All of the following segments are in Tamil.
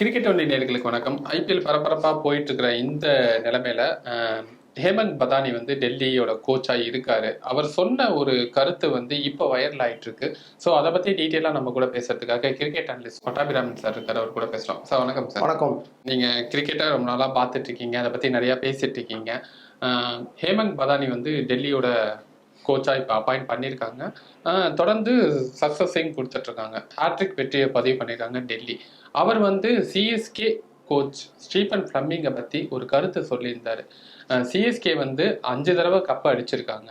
கிரிக்கெட் ஒன்லி நேர்களுக்கு வணக்கம். ஐபிஎல் பரபரப்பா போயிட்டு இருக்கிற இந்த நிலைமையில ஹேமந்த் பதானி வந்து டெல்லியோட கோச்சா இருக்காரு. அவர் சொன்ன ஒரு கருத்து வந்து இப்போ வைரல் ஆயிட்டு இருக்கு ஸோ அதை பத்தி டீட்டெயிலாக நம்ம கூட பேசுறதுக்காக கிரிக்கெட் அனலிஸ்ட் பட்டாபிராமன் சார் இருக்காரு அவர் கூட பேசுறோம். சார் வணக்கம் சார் வணக்கம். நீங்க கிரிக்கெட்டை ரொம்ப நாளா பார்த்துட்டு இருக்கீங்க அதை பத்தி நிறைய பேசிட்டு இருக்கீங்க ஹேமந்த் பதானி வந்து டெல்லியோட கோச்சா இப்போ அப்பாயிண்ட் பண்ணியிருக்காங்க. தொடர்ந்து சக்ஸஸையும் கொடுத்துட்டு இருக்காங்க ஹேட்ரிக் வெற்றியை பதிவு பண்ணியிருக்காங்க டெல்லி. அவர் வந்து சிஎஸ்கே கோச் ஸ்டீபன் ஃப்ளம்மிங்கை பற்றி ஒரு கருத்தை சொல்லியிருந்தாரு. சிஎஸ்கே வந்து அஞ்சு தடவை கப்பை அடிச்சிருக்காங்க.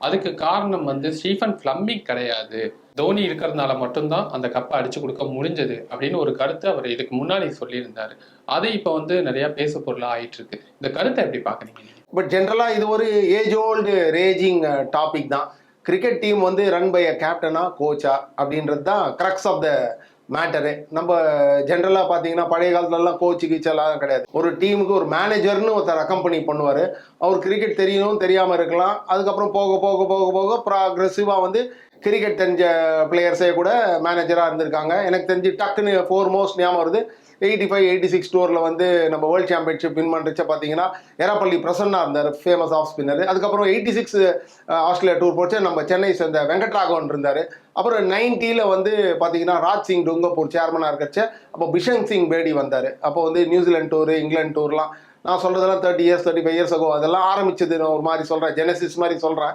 அதுக்கு காரணம் வந்து ஸ்டீஃபன் ஃப்ளம்மிங் கிடையாது. தோனி இருக்கிறதுனால மட்டும்தான் அந்த கப்பை அடிச்சு கொடுக்க முடிஞ்சது அப்படின்னு ஒரு கருத்து அவர் இதுக்கு முன்னாடி சொல்லியிருந்தாரு. அது இப்போ வந்து நிறைய பேசு பொருளாக ஆயிட்டு இருக்கு இந்த கருத்தை எப்படி பார்க்குறீங்க? பட் ஜென்ரலாக இது ஒரு ஏஜ் ஓல்டு ரேஜிங் டாபிக் தான். கிரிக்கெட் டீம் வந்து ரன் பை அ கேப்டனா கோச்சா அப்படின்றது தான் கிரக்ஸ் ஆஃப் த மேட்டரு நம்ம ஜென்ரலாக பார்த்தீங்கன்னா பழைய காலத்துலலாம் கோச்சு கீச்செல்லாம் கிடையாது. ஒரு டீமுக்கு ஒரு மேனேஜர்னு ஒருத்தர் அக்கம்பெனி பண்ணுவார். அவர் கிரிக்கெட் தெரியணும் தெரியாமல் இருக்கலாம். அதுக்கப்புறம் போக போக போக போக ப்ராக்ரெசிவாக வந்து கிரிக்கெட் தெரிஞ்ச பிளேயர்ஸே கூட மேனேஜராக இருந்திருக்காங்க. எனக்கு தெரிஞ்சு டக்குன்னு ஃபோர் மோஸ்ட் ஞாபகம் வருது. எயிட்டி ஃபைவ் எயிட்டி சிக்ஸ் டூரில் வந்து நம்ம வேர்ல்ட் சாம்பியன்ஷிப் வின் பண்ணுறச்ச பார்த்தீங்கன்னா எராப்பள்ளி பிரசன்னா இருந்தார் ஃபேமஸ் ஆஃப் ஸ்பின்னர் அதுக்கப்புறம் எயிட்டி சிக்ஸ் ஆஸ்திரேலியா டூர் போச்சு. நம்ம சென்னை சேர்ந்த வெங்கட்ராகவன் இருந்தார். அப்புறம் நைன்ட்டியில் வந்து பார்த்தீங்கன்னா ராஜ் சிங் டுங்கப்பூர் சேர்மனாக இருக்கச்ச அப்போ பிஷன் சிங் பேடி வந்தார். அப்போ வந்து நியூசிலாந்து டூர் இங்கிலாந்து டூர்லாம் நான் சொல்கிறதெல்லாம் thirty years thirty five years ஆகும் அதெல்லாம் ஆரம்பிச்சது நான் ஒரு மாதிரி சொல்கிறேன் ஜெனசிஸ் மாதிரி சொல்கிறேன்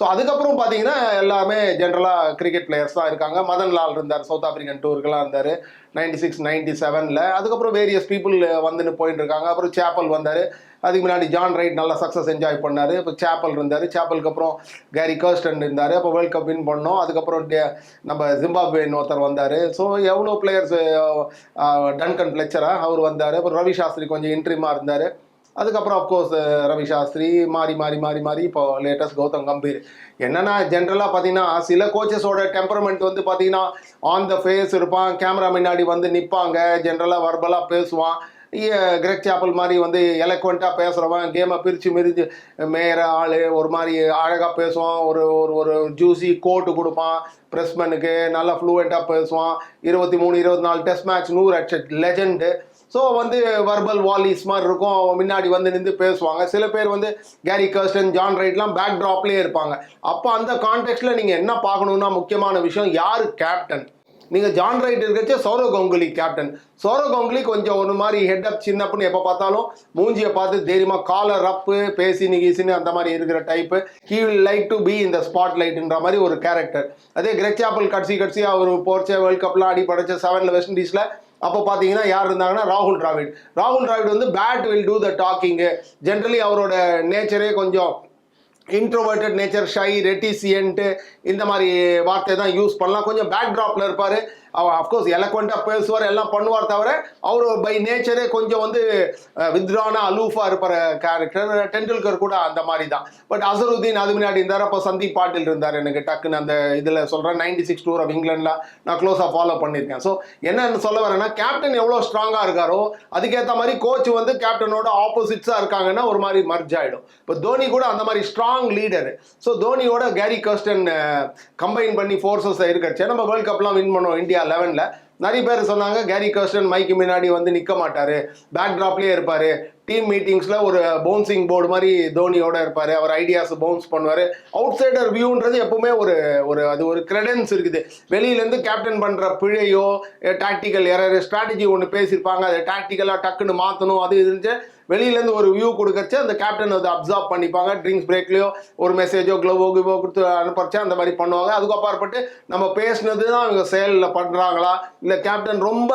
ஸோ அதுக்கப்புறம் பார்த்தீங்கன்னா எல்லாமே ஜென்ரலாக கிரிக்கெட் பிளேயர்ஸ் தான் இருக்காங்க. மதன் லால் இருந்தார் சவுத் ஆப்பிரிக்கன் டூருக்கெல்லாம் இருந்தார் நைன்டி சிக்ஸ் நைன்டி செவனில் அதுக்கப்புறம் வேரியஸ் பீப்புள் வந்துன்னு போயிட்டு இருக்காங்க. அப்புறம் சேப்பல் வந்தார். அதுக்கு முன்னாடி ஜான் ரைட் நல்லா சக்ஸஸ் என்ஜாய் பண்ணார். இப்போ சேப்பல் இருந்தார். சேப்பலுக்கு அப்புறம் கேரி கர்ஸ்டன் இருந்தார். அப்போ வேர்ல்ட் கப் வின் பண்ணோம். அதுக்கப்புறம் டே- நம்ம ஜிம்பாப்வேன்னு ஒருத்தர் வந்தார். ஸோ எவ்வளோ பிளேயர்ஸ் டன்கன் பிளெச்சரா அவர் வந்தார். அப்புறம் ரவி சாஸ்திரி கொஞ்சம் இன்ட்ரிமாக இருந்தார். அதுக்கப்புறம் அப்கோர்ஸ் ரவி சாஸ்திரி மாறி மாறி மாறி மாறி இப்போ லேட்டஸ்ட் கௌதம் கம்பீர். என்னென்னா ஜென்ரலாக பார்த்தீங்கன்னா சில கோச்சஸோட டெம்பரமெண்ட் வந்து பார்த்தீங்கன்னா ஆன் த ஃபேஸ் இருப்பான் கேமரா முன்னாடி வந்து நிற்பாங்க ஜென்ரலாக வர்பலாக பேசுவான். கிரெக் சாப்பல் மாதிரி வந்து எலக்வெண்ட்டாக பேசுகிறவன் கேமை பிரித்து மிரிஞ்சு மேயற ஆள் ஒரு மாதிரி அழகாக பேசுவான் ஒரு ஒரு ஒரு ஜூசி கோட்டு கொடுப்பான் ப்ரெஸ்மேனுக்கு நல்லா ஃப்ளூவெண்ட்டாக பேசுவான். இருபத்தி மூணு இருபத்தி நாலு டெஸ்ட் மேட்ச் நூறு அடிச்ச லெஜெண்டு ஸோ வந்து வர்பல் வாலிஸ் மாதிரி இருக்கும். அவன் முன்னாடி வந்து நின்று பேசுவாங்க. சில பேர் வந்து கேரி கர்ஸ்டன் ஜான் ரைட்லாம் பேக் ட்ராப்லேயே இருப்பாங்க. அப்போ அந்த கான்டெக்ட்ல நீங்கள் என்ன பார்க்கணுன்னா முக்கியமான விஷயம் யார் கேப்டன் நீங்கள் ஜான் ரைட் இருக்கச்சே சௌரவ் கங்குலி கேப்டன் சௌரவ் கங்குலி கொஞ்சம் ஒரு மாதிரி ஹெட் அப் சின்னப்புன்னு எப்போ பார்த்தாலும் மூஞ்சியை பார்த்து தைரியமாக காலர் அப்பு பேசி நிகிசின்னு அந்த மாதிரி இருக்கிற type he will like to be இந்த ஸ்பாட் லைட்ன்ற மாதிரி ஒரு கேரக்டர் அதே கிரெக் கடைசி கடைசி அவர் போர்ச்ச வேர்ல்ட் கப்லாம் அடி படைச்ச செவனில் வெஸ்ட் இண்டீஸில் அப்போ பார்த்தீங்கன்னா யார் இருந்தாங்கன்னா ராகுல் டிராவிட். ராகுல் டிராவிட் வந்து bat will do the talking generally அவரோட நேச்சரே கொஞ்சம் இன்ட்ரோவர்ட்டட் நேச்சர் ஷை ரெட்டிசியன்ட்டு இந்த மாதிரி வார்த்தை தான் யூஸ் பண்ணலாம். கொஞ்சம் பேக் ட்ராப்பில் இருப்பார். அவர் அஃப்கோர்ஸ் எலக்வெண்ட்டாக பேசுவார் எல்லாம் பண்ணுவார் தவிர அவர் பை நேச்சரே கொஞ்சம் வந்து வித்ரான அலூஃபாக இருப்பார் கேரக்டர் டெண்டுல்கர் கூட அந்த மாதிரி தான் பட் அசருதீன் அது முன்னாடி இருந்தார் அப்போ சந்தீப் பாட்டில் இருந்தார் எனக்கு டக்குன்னு அந்த இதில் சொல்கிறேன் நைன்டி சிக்ஸ் டூர் ஆஃப் இங்கிலாண்டில் நான் க்ளோஸாக ஃபாலோ பண்ணியிருக்கேன். ஸோ என்னன்னு சொல்ல வரேன்னா கேப்டன் எவ்வளோ ஸ்ட்ராங்காக இருக்காரோ அதுக்கேற்ற மாதிரி கோச் வந்து கேப்டனோட ஆப்போசிட்ஸாக இருக்காங்கன்னா ஒரு மாதிரி மர்ஜ் ஆகிடும் இப்போ தோனி கூட அந்த மாதிரி ஸ்ட்ராங் லீடர் ஸோ தோனியோட கேரி கர்ஸ்டன் கம்பைன் பண்ணி ஃபோர்ஸஸ் இருக்கிறச்சே நம்ம வேர்ல்ட் கப்லாம் வின் பண்ணோம் இந்தியா லெவனில் நிறைய பேர் சொன்னாங்க கேரி கர்ஸ்டன் மைக்கு முன்னாடி வந்து நிற்க மாட்டார். பேக் ட்ராப்லேயே இருப்பார். டீம் மீட்டிங்ஸில் ஒரு பவுன்சிங் போர்டு மாதிரி தோனியோட இருப்பார். அவர் ஐடியாஸ் பவுன்ஸ் பண்ணுவார். அவுட் சைடர் வியூன்றது எப்பவுமே ஒரு ஒரு அது ஒரு கிரெடன்ஸ் இருக்குது. வெளியிலேருந்து கேப்டன் பண்ணுற பிழையோ டாக்டிக்கல் எரர் ஸ்ட்ராட்டஜி ஒன்று பேசியிருப்பாங்க. அதை டாக்டிக்கலாக டக்குன்னு மாற்றணும் அது இருந்துச்சு. வெளியிலேருந்து ஒரு வியூ கொடுக்கறச்சு அந்த கேப்டன் அதை அப்சார்ப் பண்ணிப்பாங்க. ட்ரிங்க்ஸ் பிரேக்லேயோ ஒரு மெசேஜோ க்ளோவோ கிவோ கொடுத்து அனுப்புறச்சா அந்த மாதிரி பண்ணுவாங்க. அதுக்கு அப்பாற்பட்டு நம்ம பேசுனது தான் அவங்க செயலில் பண்ணுறாங்களா இல்லை கேப்டன் ரொம்ப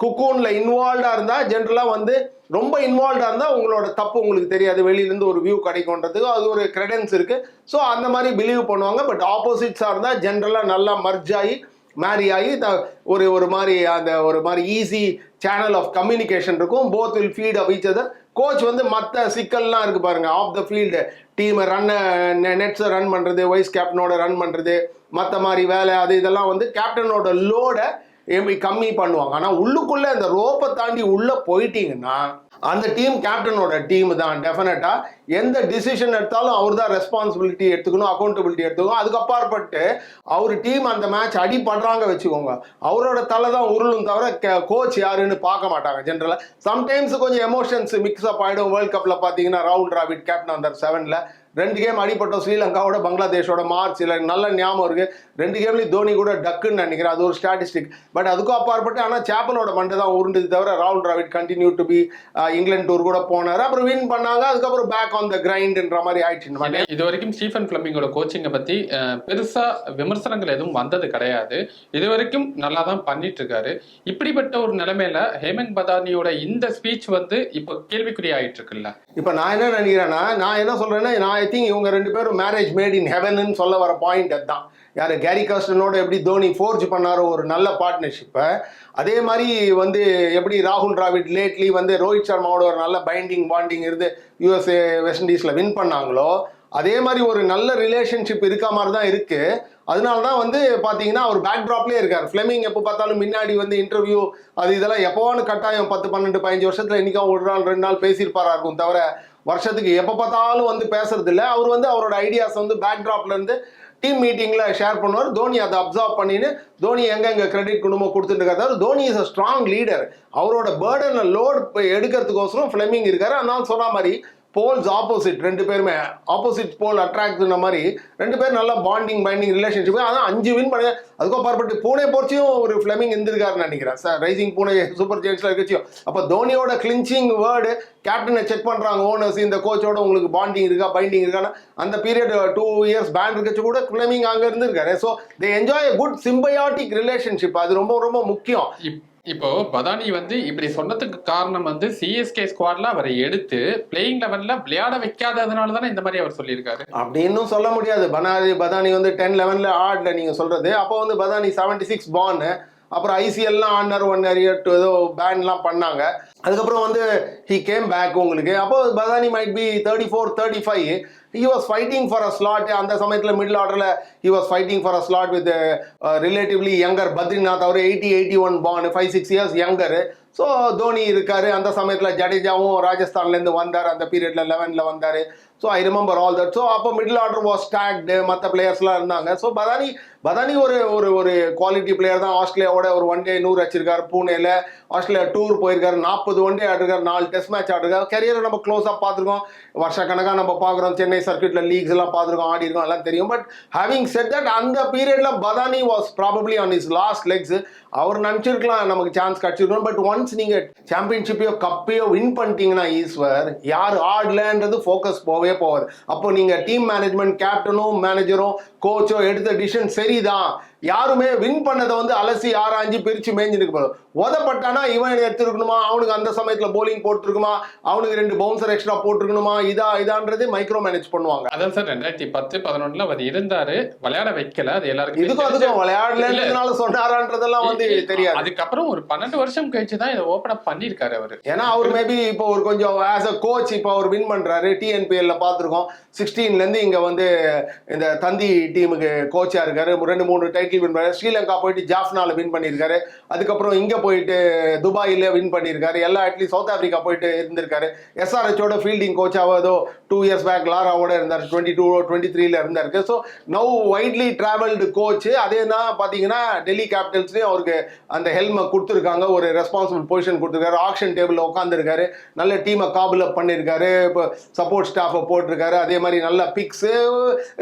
குக்கூனில் இன்வால்வ்டாக இருந்தால் ஜென்ரலாக வந்து ரொம்ப இன்வால்வ்டாக இருந்தால் உங்களோட தப்பு உங்களுக்கு தெரியாது. வெளியிலேருந்து ஒரு வியூ கிடைக்கும்ன்றதுக்கு அது ஒரு கிரெடன்ஸ் இருக்குது ஸோ அந்த மாதிரி பிலீவ் பண்ணுவாங்க. பட் ஆப்போசிட்ஸாக இருந்தால் ஜென்ரலாக நல்லா மர்ஜ் ஆகி மேரி ஆகி த- ஒரு ஒரு மாதிரி அந்த ஒரு மாதிரி ஈஸி சேனல் ஆஃப் கம்யூனிகேஷன் இருக்கும். Both will feed off each other coach வந்து மற்ற சிக்கல்லாம் இருக்கு பாருங்க. ஆஃப் த ஃபீல்டு டீமை ரன் நெட்ஸை ரன் பண்ணுறது வைஸ் கேப்டனோட ரன் பண்ணுறது மற்ற மாதிரி வேலை அது இதெல்லாம் வந்து கேப்டனோட லோடை கம்மி பண்ணுவாங்க. ஆனால் உள்ளுக்குள்ளே அந்த ரோப்பை தாண்டி உள்ளே போயிட்டீங்கன்னா அந்த டீம் கேப்டனோட டீம் தான் டெஃபினட்டாக எந்த டிசிஷன் எடுத்தாலும் அவர் தான் ரெஸ்பான்சிபிலிட்டி எடுத்துக்கணும் அக்கௌண்டபிலிட்டி எடுத்துக்கணும். அதுக்கு அப்பாற்பட்டு அவர் டீம் அந்த மேட்ச் அடி வச்சுக்கோங்க. அவரோட தலை தான் உருளும் தவிர கோச் யாருன்னு பார்க்க மாட்டாங்க ஜென்ரலாக சம்டைம்ஸ் கொஞ்சம் எமோஷன்ஸ் மிக்ஸ் அப் ஆகிடும் வேர்ல்ட் கப்பில் பார்த்தீங்கன்னா ராகுல் டிராவிட் கேப்டன் அந்த செவனில் ரெண்டு கேம் அடிப்பட்டோம் ஸ்ரீலங்காவோட பங்களாதேஷோட மார்ச் இல்லை நல்ல ஞாபகம் இருக்கு. ரெண்டு கேம்லயும் தோனி கூட டக்குன்னு நினைக்கிறேன். அது ஒரு ஸ்டாட்டிஸ்டிக் பட் அதுக்கும் அப்பாற்பட்டு ஆனால் சேப்பலோட மண்டை தான் உருண்டது தவிர ராகுல் Dravid continue to be England tour கூட போனார். அப்புறம் வின் பண்ணாங்க. அதுக்கப்புறம் பேக் ஆன் த கிரைண்ட்ன்ற மாதிரி ஆயிடுச்சு. இது வரைக்கும் ஸ்டீஃபன் பிளமிங்கோட கோச்சிங்கை பத்தி அஹ், பெருசா விமர்சனங்கள் எதுவும் வந்தது கிடையாது. இது வரைக்கும் நல்லா தான் பண்ணிட்டு இருக்காரு. இப்படிப்பட்ட ஒரு நிலைமையில ஹேமந்த் பதானியோட இந்த ஸ்பீச் வந்து இப்போ கேள்விக்குறி ஆயிட்டு இருக்குல்ல? இப்போ நான் என்ன நினைக்கிறேன்னா நான் என்ன சொல்றேன்னா நான் ஐ திங்க் இவங்க ரெண்டு பேரும் மேரேஜ் மேட் இன் ஹெவன்னு சொல்ல வர பாயிண்ட் அதுதான். யார் கேரி காஸ்டனோட எப்படி தோனி ஃபோர்ஜ் பண்ணாரோ ஒரு நல்ல பார்ட்னர்ஷிப்பை அதே மாதிரி வந்து எப்படி ராகுல் டிராவிட் லேட்லி வந்து ரோஹித் சர்மாவோட ஒரு நல்ல பைண்டிங் பாண்டிங் இருந்து யூஎஸ்ஏ வெஸ்ட் இண்டீஸில் வின் பண்ணாங்களோ அதே மாதிரி ஒரு நல்ல ரிலேஷன்ஷிப் இருக்க மாதிரி தான் இருக்குது அதனால தான் வந்து பார்த்தீங்கன்னா அவர் பேக் ட்ராப்லேயே இருக்கார். ஃப்ளெமிங் எப்போ பார்த்தாலும் முன்னாடி வந்து இன்டர்வியூ அது இதெல்லாம் எப்போவானு கட்டாயம் பத்து பன்னெண்டு பதினஞ்சு வருஷத்தில் என்னைக்கா ஒரு நாள் ரெண்டு நாள் பேசியிருப்பாரா இருக்கும் தவிர வருஷத்துக்கு எப்போ பார்த்தாலும் வந்து பேசுறது இல்லை. அவர் வந்து அவரோட ஐடியாஸ் வந்து பேக் ட்ராப்லேருந்து டீம் மீட்டிங்கில் ஷேர் பண்ணுவார். தோனி அதை அப்சர்வ் பண்ணின்னு தோனி எங்கெங்கே கிரெடிட் குடும்பம் கொடுத்துட்டு இருக்காரு Dhoni is a strong leader அவரோட பேர்டனை லோட் எடுக்கிறதுக்கோசரம் ஃப்ளெமிங் இருக்காரு. அதனால சொன்ன மாதிரி போல்ஸ் ஆப்போசிட் ரெண்டு பேருமே. ஆப்போசிட் போல் அட்ராக்ட்ன மாதிரி ரெண்டு பேரும் நல்லா பாண்டிங் பைண்டிங் ரிலேஷன்ஷிப் அதான் அஞ்சு வின் பண்ணி அதுக்கும் பார்ப்பட்டு பூனே போர்ச்சியும் ஒரு ஃப்ளெமிங் இருந்திருக்காருன்னு நினைக்கிறேன். சார் ரைசிங் பூனே சூப்பர் ஜெயின்ஸ்ல இருக்கச்சியும் அப்போ தோனியோட கிளின்ச்சிங் வேர்டு கேப்டனை செக் பண்றாங்க. ஓனர்ஸ் இந்த கோச்சோட உங்களுக்கு பாண்டிங் இருக்கா பைண்டிங் இருக்கான்னு. அந்த பீரியட் டூ இயர்ஸ் பேண்ட் இருக்கச்சு கூட ஃப்ளெமிங் அங்க இருந்திருக்காரு. So they enjoy good symbiotic relationship அது ரொம்ப ரொம்ப முக்கியம். இப்- இப்போ பதானி வந்து இப்படி சொன்னதுக்கு காரணம் வந்து சிஎஸ்கே ஸ்குவாட்ல அவரை எடுத்து பிளேயிங் லெவல்ல விளையாட வைக்காததுனால தானே இந்த மாதிரி அவர் சொல்லியிருக்காரு? அப்படின்னும் சொல்ல முடியாது. பனாரி பதானி வந்து டென் லெவன்ல ஆடல நீங்க சொல்றது. அப்போ வந்து பதானி செவன்டி சிக்ஸ் பான்னு அப்புறம் ஐசிஎல்லாம் ஆடினார் ஒன் இயர் ஏதோ பேன்லாம் பண்ணாங்க. அதுக்கப்புறம் வந்து ஹி கேம் பேக் உங்களுக்கு. அப்போ Badani might be thirty four thirty five he was fighting for a slot அந்த சமயத்தில் மிடில் ஆர்டரில் he was fighting for a slot with relatively younger Badrinath our eighty eighty one born five six years younger so Dhoni இருக்காரு. அந்த சமயத்தில் ஜடேஜாவும் ராஜஸ்தான்லேருந்து வந்தார். அந்த பீரியடில் லெவனில் வந்தார். So I remember all that so அப்போ மிடில் ஆர்டர் வாஸ் ஸ்டாக்டு மற்ற பிளேயர்ஸ்லாம் இருந்தாங்க. ஸோ பதானி பதானி ஒரு ஒரு ஒரு குவாலிட்டி பிளேயர் தான். ஆஸ்திரேலியாவோட ஒரு ஒன் டே நூறு வச்சிருக்காரு பூனேல. ஆஸ்திரேலியா டூர் போயிருக்காரு. நாற்பது ஒன் டே ஆடிருக்காரு. நாலு டெஸ்ட் மேட்ச் ஆடிருக்காரு. கரியரை நம்ம க்ளோஸாக பார்த்துருக்கோம். வருஷ கணக்காக நம்ம பார்க்குறோம். சென்னை சர்க்கியூட்ல லீக்ஸ் எல்லாம் பார்த்துருக்கோம். ஆடிருக்கோம் எல்லாம் தெரியும். பட் ஹேவிங் செட் தட் அந்த பீரியட்ல Badani was probably on is last legs அவர் நினச்சிருக்கலாம் நமக்கு சான்ஸ் கிடச்சிருக்கணும் பட் ஒன்ஸ் நீங்கள் சாம்பியன்ஷிப்பையோ கப்பையோ வின் பண்ணிட்டீங்கன்னா ஈஸ்வர் யார் ஆடலன்றது ஃபோக்கஸ் போகவே போகாது. அப்போ நீங்க டீம் மேனேஜ்மெண்ட் கேப்டனும் மேனேஜரும் கோச்சோ எடுத்த டிசிஷன் சரிதான். யாருமே வின் பண்ணதை வந்து அலசி ஆராய்ஞ்சு பிரிச்சு மேய்ஞ்சிருக்கு போதும் உதப்பட்டானா இவன் எடுத்துருக்கணுமா? அவனுக்கு அந்த சமயத்துல போலிங் போட்டிருக்குமா? அவனுக்கு ரெண்டு பவுன்சர் எக்ஸ்ட்ரா போட்டிருக்கணுமா? இதா இதான்றது மைக்ரோ மேனேஜ் பண்ணுவாங்க. அதான் சார் ரெண்டாயிரத்தி பத்து பதினொன்னுல அவர் இருந்தாரு. விளையாட வைக்கல. அது எல்லாருக்கும் இதுக்கும் அதுக்கும் விளையாடலன்றதுனால சொன்னாரான்றதெல்லாம் வந்து தெரியாது. அதுக்கப்புறம் ஒரு பன்னெண்டு வருஷம் கழிச்சு தான் இதை ஓபன் அப் பண்ணிருக்காரு அவரு. ஏன்னா அவர் மேபி இப்போ ஒரு கொஞ்சம் ஆஸ் அ கோச் இப்போ அவர் வின் பண்றாரு. டிஎன்பிஎல்ல பார்த்துருக்கோம். சிக்ஸ்டீன்ல இருந்து இங்க வந்து இந்த தந்தி டீமுக்கு கோச்சா இருக்காரு. ரெண்டு மூணு டைட்டில் வின் பண்ணாரு. ஸ்ரீலங்கா போயிட்டு ஜாஃப்னால வின் பண்ணியிருக்காரு. அதுக்கப்புறம் இங்க போயிட்டு துபாயில வின் பண்ணியிருக்காரு. எல்லா அட்லீஸ்ட் சவுத் ஆப்பிரிக்கா போயிட்டு இருந்திருக்காரு. எஸ்ஆர்ஹெச்சோட ஃபீல்டிங் கோச்சாவோ ஏதோ டூ இயர்ஸ் பேக் லாராவோட இருந்தார். டுவெண்ட்டி டூ டுவெண்ட்டி த்ரீல இருந்தாரு. So now widely travelled coach அதே தான் பார்த்தீங்கன்னா டெல்லி கேபிட்டல்ஸ்லேயும் அவருக்கு அந்த ஹெல்மை கொடுத்துருக்காங்க. ஒரு ரெஸ்பான்சிபிள் பொசிஷன் கொடுத்துருக்காரு. ஆக்ஷன் டேபிளில் உட்காந்துருக்காரு நல்ல டீமை காபில் அப் பண்ணியிருக்காரு. இப்போ சப்போர்ட் ஸ்டாஃபை போட்டிருக்காரு. அதே மாதிரி நல்ல பிக்ஸு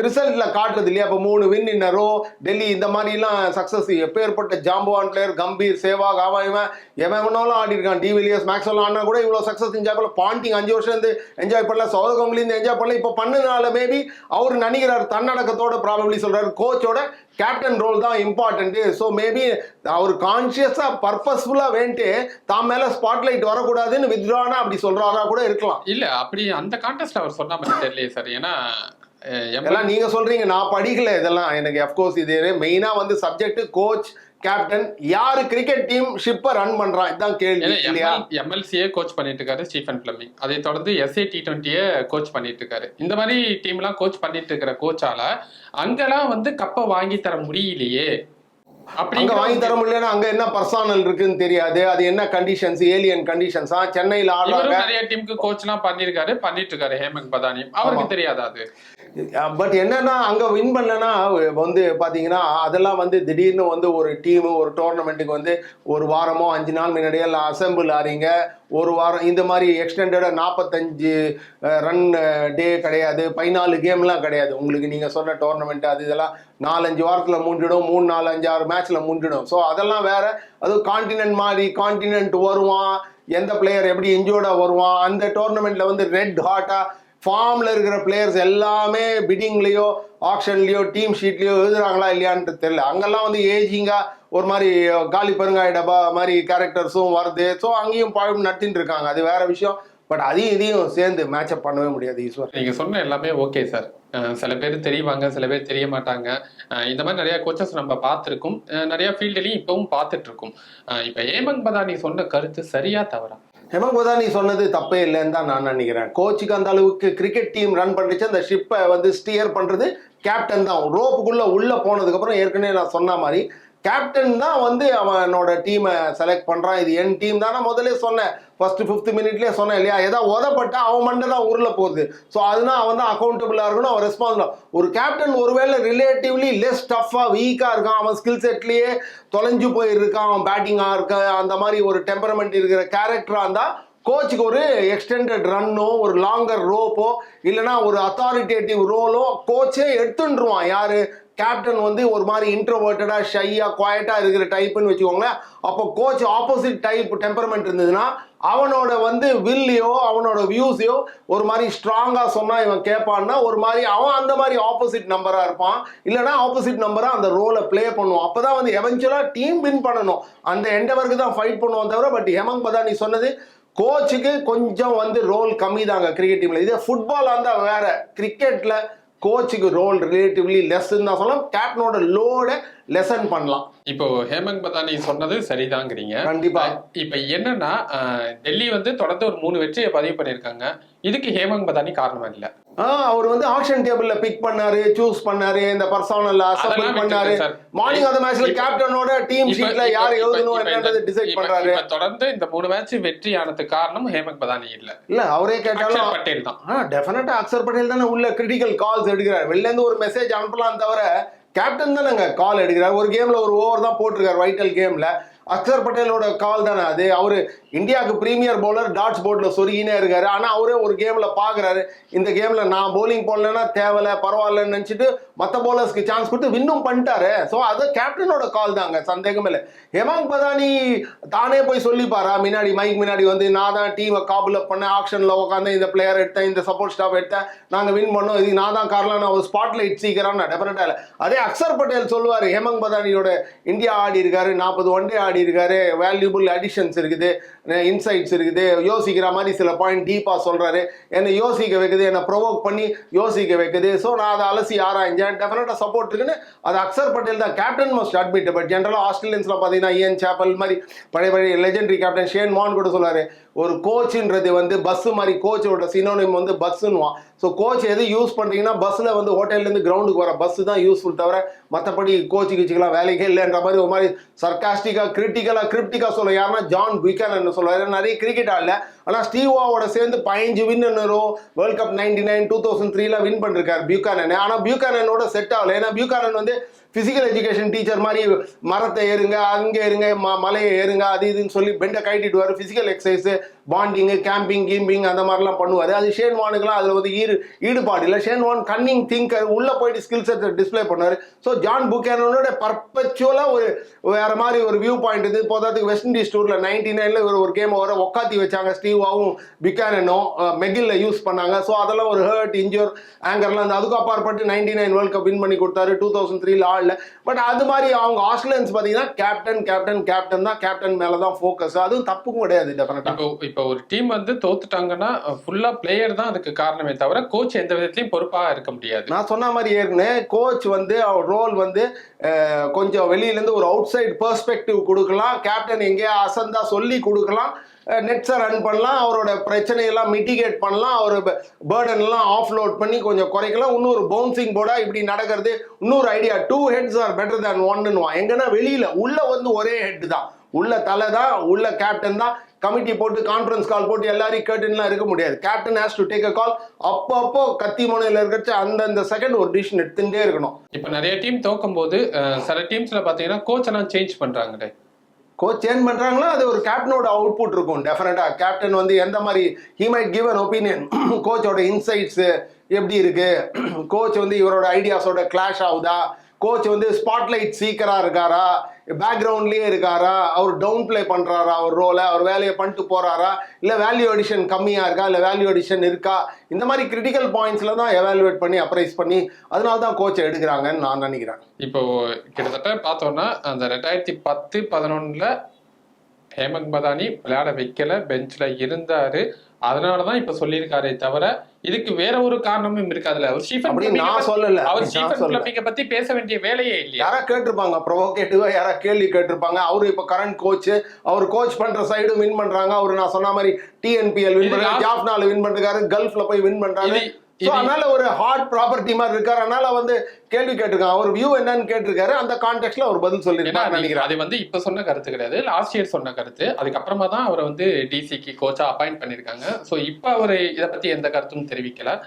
ரிசல்ட்டில் காட்டுறது இல்லையா? இப்போ மூணு வின் இன்னரோ டெல்லி இந்த மாதிரிலாம் சக்ஸஸ் எப்பேற்பட்ட ஜாம்பவான் பிளேயர் கம்பீர் சேவாக் அவன் இவன் எவன் வேணாலும் ஆடி இருக்கான் டிவிலியர்ஸ் மேக்ஸ்வெல் ஆனா கூட இவ்வளோ சக்ஸஸ் என்ஜாய் பண்ணல பாண்டிங் அஞ்சு வருஷம் இருந்து என்ஜாய் பண்ணல. சௌரவ் கங்குலி இருந்து என்ஜாய் பண்ணல. இப்போ பண்ணதுனால மேபி அவர் நினைக்கிறார் தன்னடக்கத்தோட ப்ராபப்ளி சொல்றாரு கோச்சோட கேப்டன் ரோல் தான் இம்பார்ட்டன்ட் ஸோ மேபி அவர் கான்சியஸாக பர்பஸ்ஃபுல்லாக வேண்ட்டு தான் மேலே ஸ்பாட்லைட் வரக்கூடாதுன்னு வித்ரானா அப்படி சொல்றாரா கூட இருக்கலாம். இல்ல அப்படி அந்த கான்டெஸ்ட் அவர் சொன்ன மாதிரி தெரியலையே சார் ஏன்னா இதெல்லாம் நீங்க சொல்றீங்க. நான் படிக்கல இதெல்லாம். எனக்கு அஃப்கோர்ஸ் இது மெயினா வந்து சப்ஜெக்ட் கோச் கேப்டன் யாரு கிரிக்கெட் டீம் ஷிப்பை ரன் பண்றான் இதுதான் கேள்வி இல்லையா? எம்எல்சியே கோச் பண்ணிட்டு இருக்காரு ஸ்டீஃபன் பிளமிங் அதை தொடர்ந்து எஸ்ஏ டி டுவெண்ட்டியை கோச் பண்ணிட்டு இருக்காரு இந்த மாதிரி டீம்லாம் கோச் பண்ணிட்டு இருக்கிற கோச்சால அங்கெல்லாம் வந்து கப்பை வாங்கி தர முடியலையே. அங்க வாங்கி தர முடியலன்னா அங்க என்ன பர்சனல் இருக்குன்னு தெரியாது. அது என்ன கண்டிஷன்ஸ் ஏலியன் கண்டிஷன்ஸா சென்னையில ஆடுறாங்க. நிறைய டீமுக்கு கோச்லாம் பண்ணிருக்காரு பண்ணிட்டு இருக்காரு ஹேமந்த் பதானி அவருக்கு தெரியாதா அது. பட் என்னன்னா அங்க வின் பண்ணலன்னா வந்து பாத்தீங்கன்னா அதெல்லாம் வந்து திடீர்னு வந்து ஒரு டீம் ஒரு டோர்னமெண்ட்டுக்கு வந்து ஒரு வாரமோ அஞ்சு நாள் முன்னாடியே அசெம்பிள் ஆறீங்க. ஒரு வாரம் இந்த மாதிரி எக்ஸ்டெண்டடாக நாற்பத்தஞ்சு ரன் டே கிடையாது. பதினாலு கேம்லாம் கிடையாது. உங்களுக்கு நீங்கள் சொன்ன டோர்னமெண்ட் அது இதெல்லாம் நாலஞ்சு வாரத்தில் மூஞ்சிடும் மூணு நாலு அஞ்சு ஆறு மேட்ச்சில் மூஞ்சிடும் ஸோ அதெல்லாம் வேற அதுவும் காண்டினென்ட் மாதிரி காண்டினென்ட் வருவான் எந்த பிளேயர் எப்படி இன்ஜோர்டாக வருவான் அந்த டோர்னமெண்ட்டில் வந்து ரெட் ஹாட்டாக ஃபார்மில் இருக்கிற பிளேயர்ஸ் எல்லாமே பிடிங்லேயோ ஆக்ஷன்லேயோ டீம் ஷீட்லேயோ எழுதுறாங்களா இல்லையான்ட்டு தெரியல. அங்கெல்லாம் வந்து ஏஜிங்காக ஒரு மாதிரி காலி பெருங்காய டப்பா மாதிரி கேரக்டர்ஸும் வருது. ஸோ அங்கேயும் பழம் நடத்தின்னு இருக்காங்க. அது வேற விஷயம். பட் அதையும் இதையும் சேர்ந்து மேட்சப் பண்ணவே முடியாது ஈஸ்வர். நீங்கள் சொன்ன எல்லாமே ஓகே சார் சில பேர் தெரியவாங்க சில பேர் தெரிய மாட்டாங்க. இந்த மாதிரி நிறைய கோச்சஸ் நம்ம பார்த்துருக்கோம். நிறைய ஃபீல்டுலையும் இப்பவும் பார்த்துட்டு இருக்கோம். இப்போ இப்ப ஏமங் பதானி சொன்ன கருத்து சரியா தவறா? ஹெமங் நீ சொன்னது தப்பே இல்லைன்னு தான் நான் நினைக்கிறேன். கோச்சுக்கு அந்த அளவுக்கு கிரிக்கெட் டீம் ரன் பண்ணிச்சு. அந்த ஷிப்பை வந்து ஸ்டியர் பண்ணுறது கேப்டன் தான். ரோப்புக்குள்ளே உள்ளே போனதுக்கப்புறம் ஏற்கனவே நான் சொன்ன மாதிரி கேப்டன் தான் வந்து அவனோட டீமை செலக்ட் பண்ணுறான் இது என் டீம் தான் நான் முதல்ல சொன்னேன். ஃபஸ்ட்டு ஃபிஃப்த் மினிட்லேயே சொன்னேன் இல்லையா? ஏதாவது உதப்பட்டா அவன் மண்டை தான் உருள போகுது. ஸோ அதனால் அவன் தான் அக்கௌண்டபிளாக இருக்கணும். அவன் ரெஸ்பான்சிபிள் ஒரு கேப்டன் ஒருவேளை ரிலேட்டிவ்லி லெஸ் டஃப்பாக வீக்காக இருக்கான். அவன் ஸ்கில் செட்லேயே தொலைஞ்சு போயிருக்கான். அவன் பேட்டிங்காக இருக்க அந்த மாதிரி ஒரு டெம்பரமெண்ட் இருக்கிற கேரக்டராக இருந்தால் கோச்சுக்கு ஒரு எக்ஸ்டெண்டட் ரன்னோ ஒரு லாங்கர் ரோப்போ இல்லைன்னா ஒரு அத்தாரிட்டேட்டிவ் ரோலோ கோச்சே எடுத்துட்டுருவான் யாரு? கேப்டன் வந்து ஒரு மாதிரி இன்ட்ரோவர்ட்டடாக ஷையாக குவாய்ட்டாக இருக்கிற டைப்புன்னு வச்சுக்கோங்களேன். அப்போ கோச் ஆப்போசிட் டைப் டெம்பரமெண்ட் இருந்ததுன்னா அவனோட வந்து வில்லையோ அவனோட வியூஸையோ ஒரு மாதிரி ஸ்ட்ராங்காக சொன்னால் இவன் கேட்பான்னா ஒரு மாதிரி அவன் அந்த மாதிரி ஆப்போசிட் நம்பராக இருப்பான். இல்லைனா ஆப்போசிட் நம்பராக அந்த ரோலை ப்ளே பண்ணுவோம் அப்போ தான் வந்து எவென்ச்சுவலாக டீம் வின் பண்ணணும். அந்த எண்டவருக்கு தான் ஃபைட் பண்ணுவோம் தவிர பட் ஹேமந்த் நீ சொன்னது கோச்சுக்கு கொஞ்சம் வந்து ரோல் கம்மி தாங்க கிரிக்கெட் டீமில் இதே ஃபுட்பாலாக இருந்தால் வேற. கிரிக்கெட்டில் கோச்சுக்கு ரோல் ரிலேட்டிவ்லி லெஸ்ன்னு தான் சொல்லலாம் கேப்டனோட லோட லெசன் பண்ணலாம். இப்போ ஹேமந்த் பதானி சொன்னது சரிதாங்கிறீங்க. கண்டிப்பா. இப்ப என்னன்னா டெல்லி வந்து தொடர்ந்து ஒரு மூணு வெற்றியை பதிவு பண்ணியிருக்காங்க. இதுக்கு ஹேமந்த் பதானி காரணம் இல்ல. அவர் வந்து ஆக்ஷன் டேபிள்ல பிக் பண்ணாரு சூஸ் பண்ணாரு இந்த பர்சனல் அசம்பிள் பண்ணாரு. மார்னிங் அந்த மேட்ச்ல கேப்டனோட டீம் ஷீட்ல யார் எழுதணும் என்னன்றது டிசைட் பண்றாரு. தொடர்ந்து இந்த மூணு மேட்ச் வெற்றி ஆனதுக்கு காரணம் ஹேமந்த் பதானி இல்ல. இல்ல அவரே கேட்டாலும் பட்டேல் தான். ஆ டெஃபினட்டா அக்சர் பட்டேல் தானே உள்ள கிரிட்டிக்கல் கால்ஸ் எடுக்கிறார். வெளில இருந்து ஒரு மெசேஜ் அனுப்பலாம் தவிர கேப்டன் தானேங்க கால் எடுக்கிறார். ஒரு கேம்ல ஒரு ஓவர் தான் போட்டிருக்காரு வைட்டல் கேம்ல அக்சர் பட்டேலோட கால் தானே அது. அவர் இந்தியாவுக்கு பிரீமியர் பவுலர் டாட்ஸ் போர்டில் சொருகினே இருக்காரு. ஆனால் அவரே ஒரு கேமில் பார்க்குறாரு இந்த கேமில் நான் போலிங் போடலன்னா தேவையில்ல பரவாயில்லன்னு நினச்சிட்டு மற்ற போலர்ஸ்க்கு சான்ஸ் கொடுத்து வின்னும் பண்ணிட்டாரு. ஸோ அது கேப்டனோட கால் தாங்க சந்தேகம் இல்லை. ஹெமாங் பதானி தானே போய் சொல்லிப்பாரா? முன்னாடி மைக் முன்னாடி வந்து நான் தான் டீமை காபுல் அப் பண்ணேன் ஆக்ஷனில் உட்காந்து இந்த பிளேயர் எடுத்தேன் இந்த சப்போர்ட் ஸ்டாப் எடுத்தேன் நாங்கள் வின் பண்ணோம் இது நான் தான் காரணம் நான் ஒரு ஸ்பாட் லைட் சீக்கிரம் டெஃபினட்டாக இல்லை. அதே அக்சர் பட்டேல் சொல்லுவார் ஹேமங் பதானியோட இந்தியா ஆடி இருக்காரு நாற்பது ஒன் டே ஆடி இருக்காரு வேல்யூபிள் அடிஷன்ஸ் இருக்குது. இன்சைட்ஸ் இருக்குது. யோசிக்கிற மாதிரி சில பாயிண்ட் டீப்பாக சொல்கிறாரு என்னை யோசிக்க வைக்குது என்னை ப்ரொவோக் பண்ணி யோசிக்க வைக்குது. ஸோ நான் அதை அலசி ஆராய்ஞ்சேன். டெஃபினட்டாக சப்போர்ட் இருக்குன்னு அது அக்சர் பட்டேல் தான் கேப்டன் மோஸ்ட் அட்மிட் பட் ஜென்ரலாக ஆஸ்திரேலியன்ஸில் பார்த்தீங்கன்னா ஏன் சேப்பல் மாதிரி பழைய பழைய லெஜெண்டரி கேப்டன் ஷேன் மான் கூட சொல்லுவார் ஒரு கோச்சுன்றது வந்து பஸ் மாதிரி கோச்சோட சினோனிம் வந்து பஸ்ஸுன்னுவான் ஸோ கோச் எது யூஸ் பண்ணுறீங்கன்னா பஸ்ஸில் வந்து ஹோட்டல்லேருந்து கிரவுண்டுக்கு வர பஸ் தான் யூஸ்ஃபுல் தவிர மற்றபடி கோச்சு கிச்சுக்கெல்லாம் வேலைக்கே இல்லைன்ற மாதிரி ஒரு மாதிரி சர்காஸ்டிக்காக கிரிட்டிக்கலாக கிரிப்டிக்காக சொல்ல யாருன்னா ஜான் பியூக்கன் சொல்லுவார். நிறைய கிரிக்கெட் ஆடல ஆனால் ஸ்டீவாவோட சேர்ந்து பதினஞ்சு வின்னரோ world cup ninety nine two thousand த்ரீல வின் பண்ணிருக்காரு பியூக்கானன் ஆனால் பியூகானனோட செட் ஆகல. ஏன்னா பியூகானன் வந்து ஃபிசிக்கல் எஜுகேஷன் டீச்சர் மாதிரி மரத்தை ஏறுங்க அங்கே ஏறுங்க ம மலையை ஏறுங்க அது இதுன்னு சொல்லி பெண்டை கைட்டிட்டு வர ஃபிசிக்கல் எக்ஸசைஸ் பாண்டிங்கு கேம்பிங் கீம்பிங் அந்த மாதிரிலாம் பண்ணுவார். அது ஷேன் வானுக்குலாம் அதில் வந்து ஈடு ஈடுபாடு இல்லை. ஷேன் வான் கன்னிங் திங்கர் உள்ளே போயிட்டு ஸ்கில்ஸ் டிஸ்பிளே டிஸ்ப்ளே பண்ணார் ஸோ ஜான் புக்கேனோட பர்பச்சுவலாக ஒரு வேறு மாதிரி ஒரு வியூ பாயிண்ட் இது போதாதுக்கு வெஸ்ட் இண்டீஸ் டூரில் நைன்டி நைனில் ஒரு ஒரு கேம் வர உக்காத்தி வச்சாங்க. ஸ்டீவாவும் பிக்கானனும் மெகில்ல யூஸ் பண்ணாங்க. ஸோ அதெல்லாம் ஒரு ஹர்ட் இன்ஜூர் ஆங்கர்லாம் அந்த அதுக்கு அப்பாற்பட்டு ninety nine world cup win பண்ணி கொடுத்தாரு. டூ தௌசண்ட் த்ரீல ஆடல. பட் அது மாதிரி அவங்க ஆஸ்திரேலியன்ஸ் பார்த்தீங்கன்னா கேப்டன் கேப்டன் கேப்டன் தான். கேப்டன் மேலே தான் ஃபோக்கஸ் அதுவும் தப்பும் கிடையாது டெஃபினட்டாக இப்போ இப்போ ஒரு டீம் வந்து தோத்துட்டாங்கன்னா ஃபுல்லா பிளேயர் தான் அதுக்கு காரணமே தவிர கோச் எந்த விதத்திலையும் பொறுப்பாக இருக்க முடியாது. நான் சொன்ன மாதிரி ஏற்கனவே கோச் வந்து அவர் ரோல் வந்து கொஞ்சம் வெளியிலேருந்து ஒரு அவுட் சைடு பெர்ஸ்பெக்டிவ் கொடுக்கலாம். கேப்டன் எங்கேயா அசந்தா சொல்லி கொடுக்கலாம். நெட்ஸை ரன் பண்ணலாம். அவரோட பிரச்சனையெல்லாம் மிட்டிகேட் பண்ணலாம். அவர் பேர்டன்லாம் ஆஃப்லோட் பண்ணி கொஞ்சம் குறைக்கலாம். இன்னொரு பவுன்சிங் போர்டாக இப்படி நடக்கிறது இன்னொரு idea two heads are better than ஒன்னுவான் எங்கன்னா வெளியில் உள்ளே வந்து ஒரே ஹெட் தான். உள்ள தலை தான் உள்ள கேப்டன் தான். கமிட்டி போட்டு கான்ஃபரன்ஸ் கால் போட்டு எல்லாரையும் கேட்டுலாம் இருக்க முடியாது. Captain has to take a call அப்பப்போ கத்தி முனையில் இருக்கச்சு அந்தந்த செகண்ட் ஒரு டிசிஷன் எடுத்துட்டே இருக்கணும். இப்போ நிறைய டீம் தோக்கும் போது சில டீம்ஸ்ல பாத்தீங்கன்னா கோச் எல்லாம் சேஞ்ச் பண்றாங்களே கோச் சேஞ்ச் பண்றாங்களா? அது ஒரு கேப்டனோட அவுட்புட் இருக்கும் டெஃபினட்டா கேப்டன் வந்து எந்த மாதிரி he might give an opinion கோச்சோட insights எப்படி இருக்கு? கோச் வந்து இவரோட ஐடியாஸோட கிளாஷ் ஆகுதா? கோச் வந்து ஸ்பாட்லைட் சீக்கராக இருக்காரா? பேக்ரவுண்ட்லேயே இருக்காரா? அவர் டவுன் ப்ளே பண்ணுறாரா அவர் ரோலை அவர் வேலையை பண்ணிட்டு போகிறாரா இல்லை வேல்யூ அடிஷன் கம்மியாக இருக்கா? இல்லை வேல்யூ அடிஷன் இருக்கா? இந்த மாதிரி கிரிட்டிக்கல் பாயிண்ட்ஸில் தான் எவாலுவேட் பண்ணி அப்ரைஸ் பண்ணி அதனால தான் கோச்சை எடுக்கிறாங்கன்னு நான் நினைக்கிறேன். இப்போ கிட்டத்தட்ட பார்த்தோன்னா அந்த ரெண்டாயிரத்தி பத்து பதினொன்றில் ஹேமந்த் மதானி விளையாட வைக்கல இருந்தார். அதனால தான் இப்போ சொல்லியிருக்காரே தவிர இதுக்கு வேற ஒரு காரணமும் இருக்காதுல்ல அவர் ஸ்டீஃபன் அப்படி நான் சொல்லல. அவர் ஸ்டீஃபன் பிளமிங்கை பத்தி பேச வேண்டிய வேலையே இல்லையா. யாரா கேட்டிருப்பாங்க ப்ரொவோகேட்டிவா யாரா கேள்வி கேட்டிருப்பாங்க. அவரு இப்ப கரண்ட் கோச் அவர் கோச் பண்ற சைடு வின் பண்றாங்க. அவரு நான் சொன்ன மாதிரி டிஎன்பிஎல் வின் பண்றாரு ஜாஃப்னால வின் பண்றாரு கல்ஃப்ல போய் வின் பண்றாரு. அதனால ஒரு ஹார்ட் ப்ராப்பர்ட்டி மாதிரி இருக்காரு. அதனால வந்து கேள்வி கேட்டிருக்காங்க. அவர் வியூ என்னன்னு கேட்டிருக்காரு. அந்த கான்டெக்ட்ல அவர் பதில் சொல்லிருக்காரு அது- நினைக்கிறேன். அது வந்து இப்ப சொன்ன கருத்து கிடையாது. லாஸ்ட் இயர் சொன்ன கருத்து. அதுக்கப்புறமா தான் அவரை வந்து டிசிக்கு கோச்சா அப்பாயிண்ட் பண்ணிருக்காங்க ஸோ இப்போ அவர் இதை பத்தி எந்த கருத்தும் தெரிவிக்கல.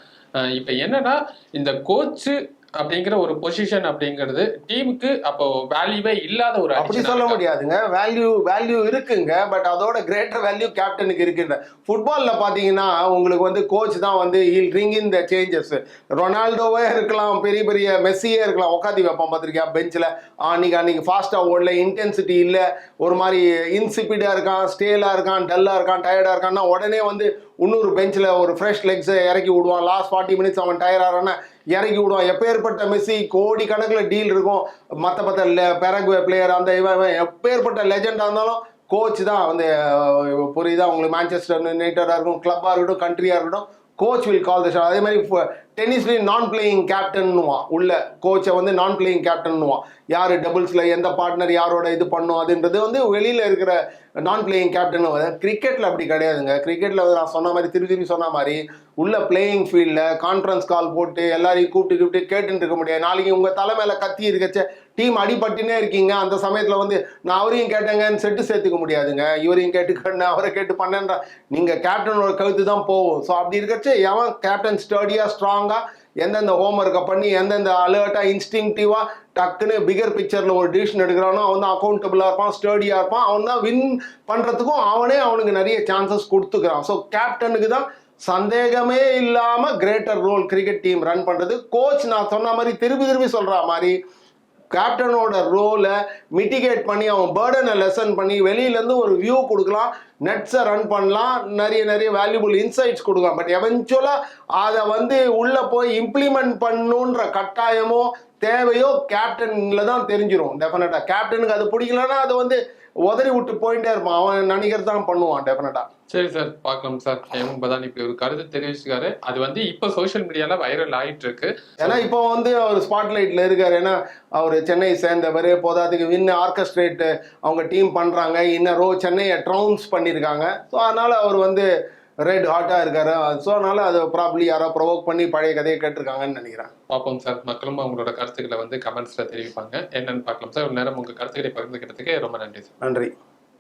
இப்ப என்னன்னா இந்த கோச் அப்படிங்கிற ஒரு பொசிஷன் அப்படிங்கிறது டீமுக்கு அப்போ வேல்யூவே இல்லாத ஒரு அப்படி சொல்ல? முடியாதுங்க. வேல்யூ வேல்யூ இருக்குங்க பட் அதோட கிரேட்டர் வேல்யூ கேப்டனுக்கு இருக்குன்ற ஃபுட்பால்ல பாத்தீங்கன்னா உங்களுக்கு வந்து கோச் தான் வந்து will bring in the changes ரொனால்டோவே இருக்கலாம் பெரிய பெரிய மெஸ்ஸியே இருக்கலாம். உட்காந்து வைப்பான் பார்த்திருக்கியா பெஞ்சில் அன்னைக்கு அன்னைக்கு ஃபாஸ்ட்டாக ஓடல இன்டென்சிட்டி இல்லை. ஒரு மாதிரி இன்சிபிடாக இருக்கான் ஸ்டேலாக இருக்கான் டல்லாக இருக்கான் டயர்டாக இருக்கான்னா உடனே வந்து இன்னொரு பெஞ்சில் ஒரு ஃப்ரெஷ் லெக்ஸை இறக்கி விடுவான். லாஸ்ட் ஃபார்ட்டி மினிட்ஸ் அவன் டயர் ஆகிறான்னா இறக்கி விடுவான். எப்பேற்பட்ட மெஸ்ஸி கோடி கணக்கில் டீல் இருக்கும் மற்ற மற்ற பெரகுவே பிளேயர் அந்த இவன் எப்பேற்பட்ட லெஜெண்டாக இருந்தாலும் கோச் தான். வந்து புரியுதா? உங்களுக்கு மேன்செஸ்டர் நேட்டராக இருக்கும் கிளப்பாக இருக்கட்டும் கண்ட்ரியாக இருக்கட்டும் coach will call the shot அதே மாதிரி டென்னிஸ்லேயும் நான் பிளேயிங் கேப்டன்னுவான் உள்ள கோச்சை வந்து நான் பிளேயிங் கேப்டன்னுவான் யார் டபுள்ஸில் எந்த பார்ட்னர் யாரோட இது பண்ணும் அதுன்றது வந்து வெளியில் இருக்கிற நான் பிளேயிங் கேப்டன் கிரிக்கெட்டில் அப்படி கிடையாதுங்க. கிரிக்கெட்டில் நான் சொன்ன மாதிரி திருப்பி திருப்பி சொன்ன மாதிரி உள்ள பிளேயிங் ஃபீல்டில் கான்ஃபரன்ஸ் கால் போட்டு எல்லாரையும் கூப்பிட்டு கூப்பிட்டு கேட்டுட்டு இருக்க முடியாது. நாளைக்கு உங்கள் தலை மேலே கத்தி இருக்கச்ச டீம் அடிபட்டுனே இருக்கீங்க. அந்த சமயத்தில் வந்து நான் அவரையும் கேட்டேங்கன்னு செட்டு சேர்த்துக்க முடியாதுங்க. இவரையும் கேட்டு அவரை கேட்டு பண்ணேன்றா நீங்கள் கேப்டனோட கழுத்து தான் போகும். ஸோ அப்படி இருக்கச்ச எவன் கேப்டன் ஸ்டடியாக ஸ்ட்ராங்காக எந்தெந்த ஹோம் ஒர்க்கை பண்ணி எந்தெந்த அலர்ட்டாக இன்ஸ்டிங்டிவாக டக்குன்னு பிகர் பிக்சரில் ஒரு டிசிஷன் எடுக்கிறானோ அவன் தான் அக்கௌண்டபிளாக இருப்பான் ஸ்டடியாக இருப்பான். அவன் தான் வின் பண்ணுறதுக்கும் அவனே அவனுக்கு நிறைய சான்சஸ் கொடுத்துக்கிறான். ஸோ கேப்டனுக்கு தான் சந்தேகமே இல்லாமல் greater role cricket team run பண்ணுறது கோச் நான் சொன்ன மாதிரி திருப்பி திருப்பி சொல்கிற மாதிரி கேப்டனோட ரோலை மிட்டிகேட் பண்ணி அவன் பேர்டனை லெசன் பண்ணி வெளியிலேருந்து ஒரு வியூ கொடுக்கலாம். நெட்ஸை ரன் பண்ணலாம். நிறைய நிறைய வேல்யூபிள் இன்சைட்ஸ் கொடுக்கலாம். பட் எவென்ச்சுவலாக அதை வந்து உள்ளே போய் இம்ப்ளிமெண்ட் பண்ணுன்ற கட்டாயமோ தேவையோ கேப்டனில் தான் தெரிஞ்சிடும் டெஃபினட்டாக கேப்டனுக்கு அது பிடிக்கலன்னா அது வந்து உதறி விட்டு போயிட்டே இருப்பான். அவன் நினைக்கிறது தான் பண்ணுவான் டெஃபினட்டாக சரி சார் பார்க்கலாம் சார் ஹேமந்த் மதானி இப்படி ஒரு கருத்து தெரிவிச்சிருக்காரு. அது வந்து இப்போ சோஷியல் மீடியால வைரல் ஆயிட்டு இருக்கு ஏன்னா இப்போ வந்து அவர் ஸ்பாட்லைட்ல இருக்காரு. ஏன்னா அவர் சென்னை சேர்ந்தவர் போதாதுக்கு வின் ஆர்கஸ்ட்ரேட் அவங்க டீம் பண்றாங்க. இன்னும் ரோ சென்னையை ட்ரவுன்ஸ் பண்ணியிருக்காங்க. ஸோ அதனால அவர் வந்து ரெட் ஹாட்டாக இருக்காரு. ஸோ அதனால அதை ப்ராப்ளி யாரோ ப்ரொவோக் பண்ணி பழைய கதையை கேட்டிருக்காங்கன்னு நினைக்கிறேன். பார்ப்போம் சார். மக்களும் அவங்களோட கருத்துக்களை வந்து கமெண்ட்ஸ்ல தெரிவிப்பாங்க. என்னன்னு பார்க்கலாம் சார். ஒரு நேரம் உங்க கருத்துக்களை பகிர்ந்துக்கிறதுக்கு ரொம்ப நன்றி சார். நன்றி.